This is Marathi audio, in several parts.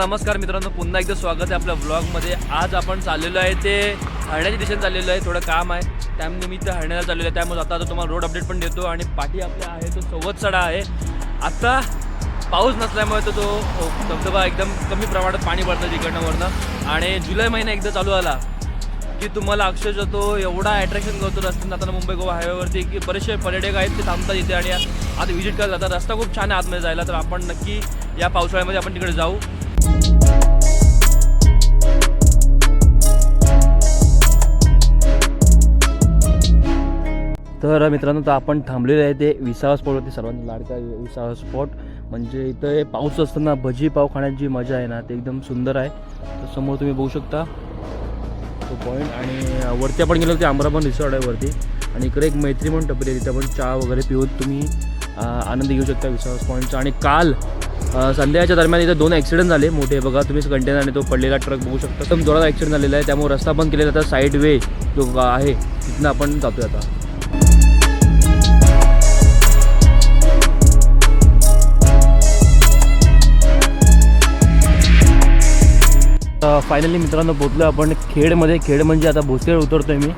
नमस्कार मित्रांनो पुन्हा एकदा स्वागत आहे आपल्या ब्लॉगमध्ये आज आपण चाललेलो आहे ते हरण्याच्या दिशेने चाललेलो आहे थोडं काम आहे. त्यानिमित्त हरण्याला चाललेलो आहे. त्यामुळे आता आता तुम्हाला रोड अपडेट पण देतो आणि पाठी आपल्या आहे तो सव्वद सडा आहे. आत्ता पाऊस नसल्यामुळे तो तो धबधबा एकदम कमी प्रमाणात पाणी पडतं तिकडनं वरनं. आणि जुलै महिना एकदा चालू आला की तुम्हाला अक्षरशः तो एवढा अट्रॅक्शन करतो रस्त्यानं जाताना मुंबई गोवा हायवेवरती की बरेचसे पर्यटक आहेत ते थांबतात इथे आणि आता व्हिजिट करायला जातात. रस्ता खूप छान आहे आतमध्ये जायला तर आपण नक्की या पावसाळ्यामध्ये आपण तिकडे जाऊ. तर मित्रांनो तर आपण थांबलेले आहे ते विसावा स्पॉटवरती सर्वांनी लाडका विसावा स्पॉट म्हणजे इथं पाऊस असताना भजी पाव खाण्याची मजा आहे ना ते एकदम सुंदर आहे. तर समोर तुम्ही बघू शकता तो पॉईंट आणि वरती आपण गेलो ते आमराबन रिसॉर्ट आहे वरती. आणि इकडे एक मैत्री म्हणून टपरी आहे तिथे आपण चहा वगैरे पिऊन तुम्ही आनंद घेऊ शकता विसावा पॉईंटचा आणि काल संध्याच्या दरम्यान इथं दोन ॲक्सिडेंट झाले. मोठे बघा तुम्ही कंटेनर आणि तो पडलेला ट्रक बघू शकता. एकदम जोरात ॲक्सिडेंट झालेला आहे. त्यामुळे रस्ता बंद केलेला आता साईड वे जो आहे तिथनं आपण जातोय आता. फायनली मित्रांनो पोचलो आपण खेडमध्ये. खेड म्हणजे आता भोसखेड उतरतोय मी.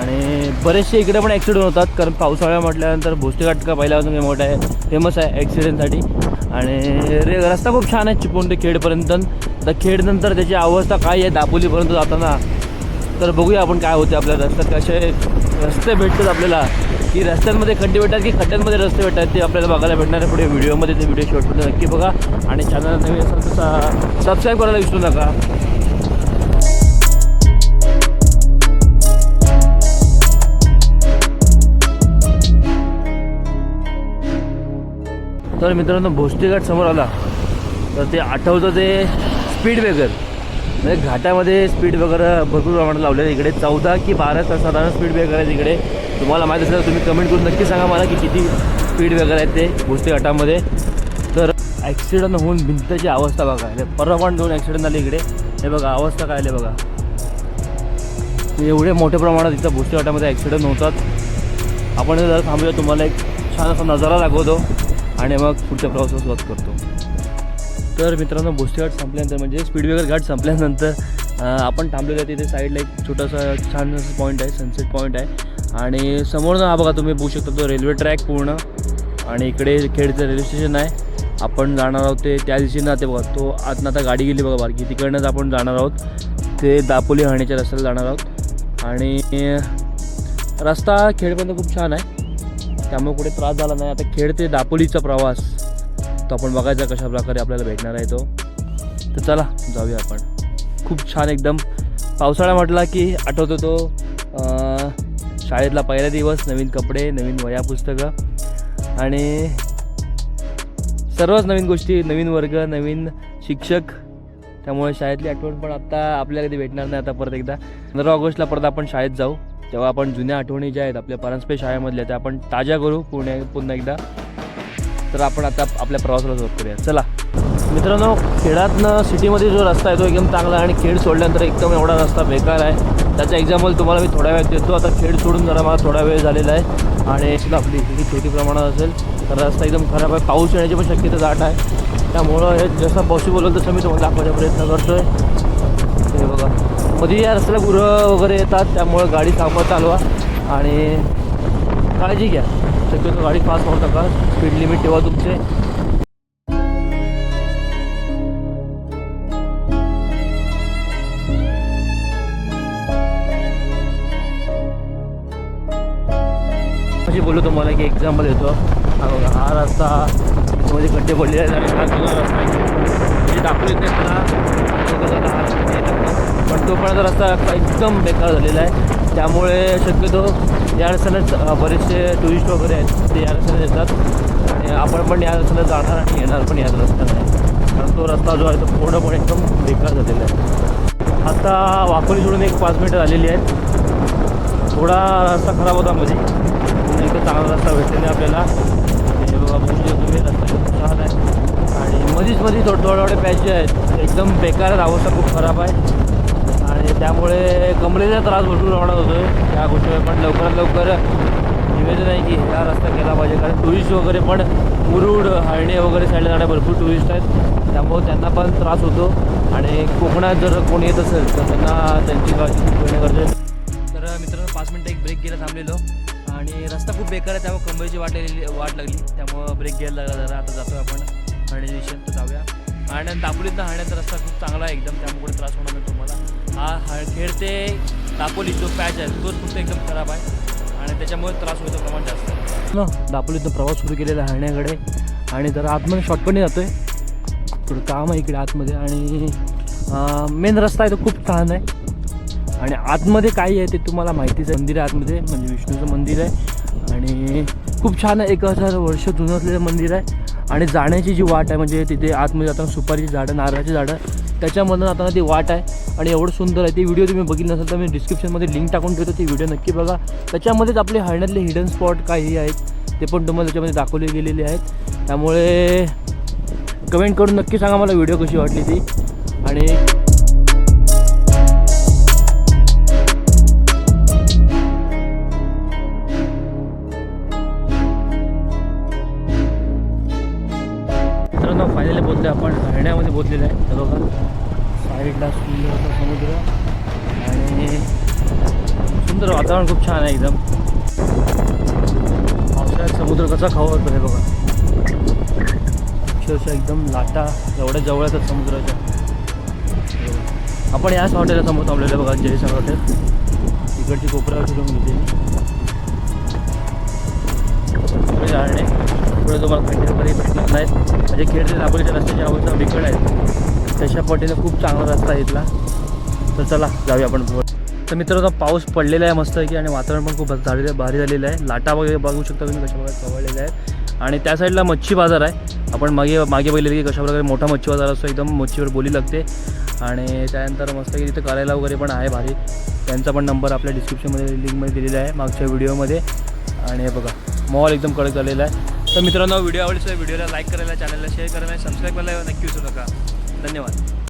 आणि बरेचसे इकडे पण ॲक्सिडेंट होतात. कारण पावसाळ्या म्हटल्यानंतर भोसलेघाट का पहिल्यापासून मोठा आहे फेमस आहे ॲक्सिडेंटसाठी आणि रे रस्ता खूप छान आहे चिपळूण ते खेडपर्यंत. तर खेडनंतर त्याची अवस्था काय आहे दापोलीपर्यंत जाताना? तर बघूया आपण काय होते आपल्या रस्त्यात. कसे रस्ते भेटतात आपल्याला? की रस्त्यांमध्ये खड्डे भेटतात की खड्ड्यांमध्ये रस्ते भेटतात ते आपल्याला बघायला भेटणार आहे पुढे व्हिडिओमध्ये. ते व्हिडिओ शेवटपर्यंत नक्की बघा. आणि चॅनल नवीन असेल तर सबस्क्राईब करायला विसरू नका. तर मित्रांनो भोसलेघाट समोर आला. तर ते आठवतं ते स्पीड ब्रेकर. म्हणजे घाटामध्ये स्पीड वगैरे भरपूर प्रमाणात लावले आहे इकडे चौदा की बारा तास साधारण स्पीड ब्रेकर आहेत इकडे. तुम्हाला माहीत असेल तर तुम्ही कमेंट करून नक्की सांगा मला की किती स्पीड ब्रेकर आहेत ते भोसले घाटामध्ये. तर ॲक्सिडंट होऊन भिंतची अवस्था बघा. हे परवा पण दोन ॲक्सिडंट झाले इकडे. हे बघा अवस्था काय आली बघा. एवढे मोठ्या प्रमाणात इथं भोसले घाटामध्ये ॲक्सिडंट होतात. आपण जर थांबूया. तुम्हाला एक छान असा नजारा दाखवतो. आणि मग पुढच्या प्रवासाला सुरुवात करतो. तर मित्रांनो भोसले घाट संपल्यानंतर म्हणजे स्पीडवेगर घाट संपल्यानंतर आपण थांबलेलं आहे तिथे साईडला एक छोटासा छान असं पॉईंट आहे सनसेट पॉईंट आहे. आणि समोर हा बघा तुम्ही बघू शकता तो रेल्वे ट्रॅक पूर्ण. आणि इकडे खेडचं रेल्वे स्टेशन आहे. आपण जाणार आहोत ते त्या दिवशी ना ते बघा तो आतनं आता गाडी गेली बघा बारकी. तिकडनंच आपण जाणार आहोत. ते दापोली हाणेच्या रस्त्याला जाणार आहोत. आणि रस्ता खेडपर्यंत खूप छान आहे. त्यामुळे कुठे त्रास झाला नाही. आता खेड ते दापोलीचा प्रवास. तो आपण बघायचा कशा प्रकारे आपल्याला भेटणार आहे तो. तर चला जाऊया आपण. खूप छान एकदम. पावसाळा म्हटला की आठवतो तो शाळेतला पहिला दिवस नवीन कपडे नवीन वया पुस्तकं. आणि सर्वच नवीन गोष्टी नवीन वर्ग नवीन शिक्षक. त्यामुळे शाळेतली आठवण पण आत्ता आपल्याला कधी भेटणार नाही आता परत एकदा. पंधरा ऑगस्टला परत आपण शाळेत जाऊ. तेव्हा आपण जुन्या आठवणी ज्या आहेत आपल्या परांजपे शाळेमधल्या त्या आपण ताज्या करू पुणे पुन्हा एकदा. तर आपण आता आपल्या प्रवासाला सुरुवात करूया. चला. मित्रांनो खेळातनं सिटीमध्ये जो रस्ता आहे तो एकदम चांगला आहे आणि खेळ सोडल्यानंतर एकदम एवढा रस्ता बेकार आहे. त्याचा एक्झाम्पल तुम्हाला मी थोड्या वेळात देतो. आता खेळ सोडून जरा मला थोडा वेळ झालेला आहे आणि सुद्धा आपली किती छोटी प्रमाणात असेल. तर रस्ता एकदम खराब आहे. पाऊस येण्याची पण शक्यता दाट आहे. त्यामुळं हे जसं पॉसिबल होईल तसं मी तुम्हाला दाखवायचा प्रयत्न करतो आहे हे बघा. मध्ये या रस्त्याला गुरं वगैरे येतात त्यामुळं गाडी थांबत चालवा. आणि काळजी घ्या. शक्यतो गाडी फास्ट होऊ नका. स्पीड लिमिट ठेवा तुमचे. बोललो तुम्हाला की एक्झाम्पल येतो हा रस्ता मध्ये खड्डे पडलेले आहेत. हा म्हणजे नाही मला तो आहे. पण तो पण रस्ता एकदम बेकार झालेला आहे. त्यामुळे शक्यतो या रस्त्यानेच बरेचसे टुरिस्ट वगैरे आहेत ते या रस्त्याने येतात. आणि आपण पण या रस्त्याने जाणार आणि येणार पण याच रस्त्याने. आहे कारण तो रस्ता जो आहे तो पूर्णपणे एकदम बेकार झालेला आहे. आता वाकोली सोडून एक पाच मिनिटं झालेली आहेत. थोडा रस्ता खराब होता मध्ये. पण इथं चांगला रस्ता भेटलेला आपल्याला. मध्ये थोडे थोडे थोडे पॅच जे आहेत. एकदम बेकार आहेत अवस्था खूप खराब आहे. आणि त्यामुळे कमरेचा त्रास भरपूर प्रमाणात होतो. आहे त्या पण लवकरात लवकर निवेदन आहे की हा रस्ता केला पाहिजे. कारण टुरिस्ट वगैरे पण मुरुड हळणे वगैरे साईडला जाणारे भरपूर टुरिस्ट आहेत. त्यामुळं त्यांना पण त्रास होतो. आणि कोकणात जर कोणी येत असेल तर त्यांना त्यांची काळजी खूप घेणं गरजेचं तर मित्रांनो पाच मिनटं एक ब्रेक घ्यायला थांबलेलो. आणि रस्ता खूप बेकार आहे त्यामुळे कंबईची वाट वाट लागली. त्यामुळं ब्रेक घ्यायला लागला जरा आता जातो आपण. आणि तर जाऊया. आणि दापोलीतनं हाण्याचा रस्ता खूप चांगला आहे. एकदम त्यामुळे त्रास होणार नाही तुम्हाला. हा हा खेळ ते दापोली जो पॅच आहे तोच फक्त एकदम खराब आहे. आणि त्याच्यामुळे त्रास होतो प्रमाण जास्त आहे. ना दापोलीतनं प्रवास सुरू केलेला आहे हाण्याकडे आणि जरा आतमध्ये शॉर्टकटने जातो आहे थोडं काम आहे इकडे आतमध्ये. आणि मेन रस्ता आहे तो खूप छान आहे. आणि आतमध्ये काय आहे ते तुम्हाला माहितीच आहे. मंदिर आहे आतमध्ये. म्हणजे विष्णूचं मंदिर आहे. आणि खूप छान आहे. एक हजार वर्ष जुनं असलेलं मंदिर आहे. आणि जाण्याची जी वाट आहे म्हणजे तिथे आतमध्ये जाताना सुपारीची झाडं नारळाची झाडं त्याच्यामधून जाताना ती वाट आहे आणि एवढं सुंदर आहे. ती व्हिडिओ तुम्ही बघितली नसेल तर मी डिस्क्रिप्शनमध्ये लिंक टाकून ठेवतो ती व्हिडिओ नक्की बघा. त्याच्यामध्येच आपले हळण्यातले हिडन स्पॉट काही आहेत ते पण तुम्हाला त्याच्यामध्ये दाखवले गेलेले आहेत. त्यामुळे कमेंट करून नक्की सांगा मला व्हिडिओ कशी वाटली ती. आणि पोचलेलं आहे. हे बघा साईडला सुंदर असा समुद्र आणि सुंदर वातावरण खूप छान आहे एकदम. पावसाळ्यात समुद्र कसा खावतो हे बघा. अक्षरशः एकदम लाटा एवढ्या जवळ येतात समुद्राच्या आपण याच हॉटेलला समोर थांबलेलं बघा जयसागर हॉटेल. तिकडची कोपऱ्यावर फिरून घेतली पुढे जाणे पुढे तुम्हाला खंडीर भेटणार नाहीत म्हणजे खेड ते दाबोलीच्या रस्त्याची अवस्था बिकट आहे तशा पटीनं खूप चांगला रस्ता आहे इथला तर चला जाऊया आपण पुढे. तर मित्रांनो पाऊस पडलेला आहे मस्त की आणि वातावरण पण खूप झालेलं भारी झालेलं आहे. लाटा वगैरे बघू शकता तुम्ही कशा प्रकारे खवळलेल्या आहेत. आणि त्या साईडला मच्छी बाजार आहे. आपण मागे मागे बघितले की कशा प्रकारे मोठा मच्छी बाजार असतो. एकदम मच्छीवर बोली लागते. आणि त्यानंतर मस्त की करायला वगैरे पण आहे भारी. त्यांचा पण नंबर आपल्या डिस्क्रिप्शनमध्ये लिंकमध्ये दिलेला आहे मागच्या व्हिडिओमध्ये आणि हे बघा. मॉल एकदम कडक झालेला आहे. तर मित्रांनो व्हिडिओ आवडला व्हिडिओला लाईक करायला चॅनलला शेअर करायला सबस्क्राईब करायला नक्की विसरू नका. धन्यवाद.